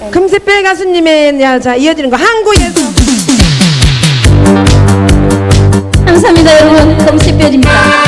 네. 금세빼 가수님의 여자 이어지는 거 항구에서. 감사합니다 여러분. 금세필입니다.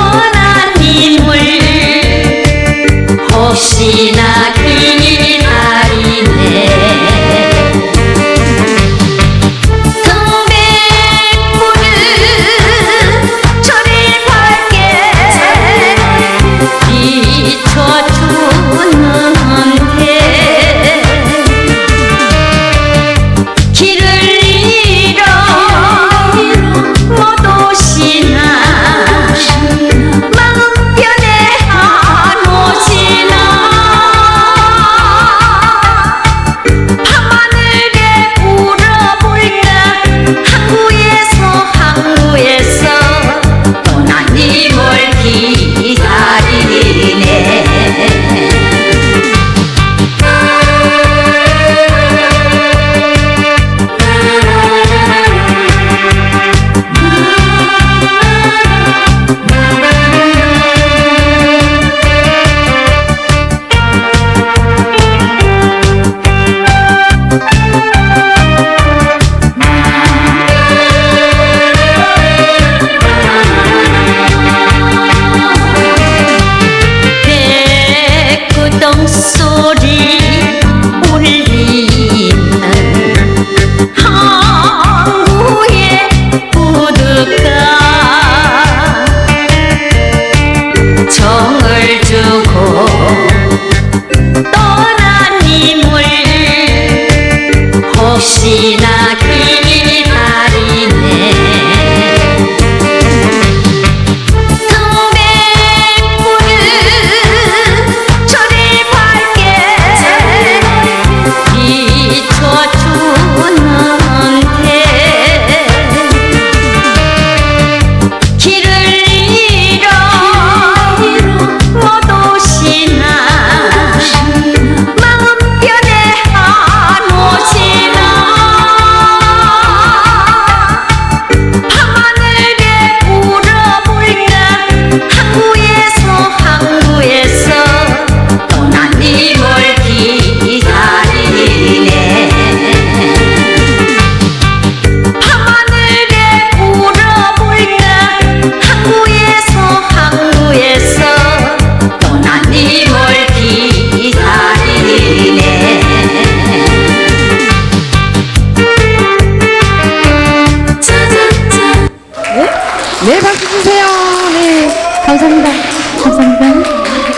Oh, 西南。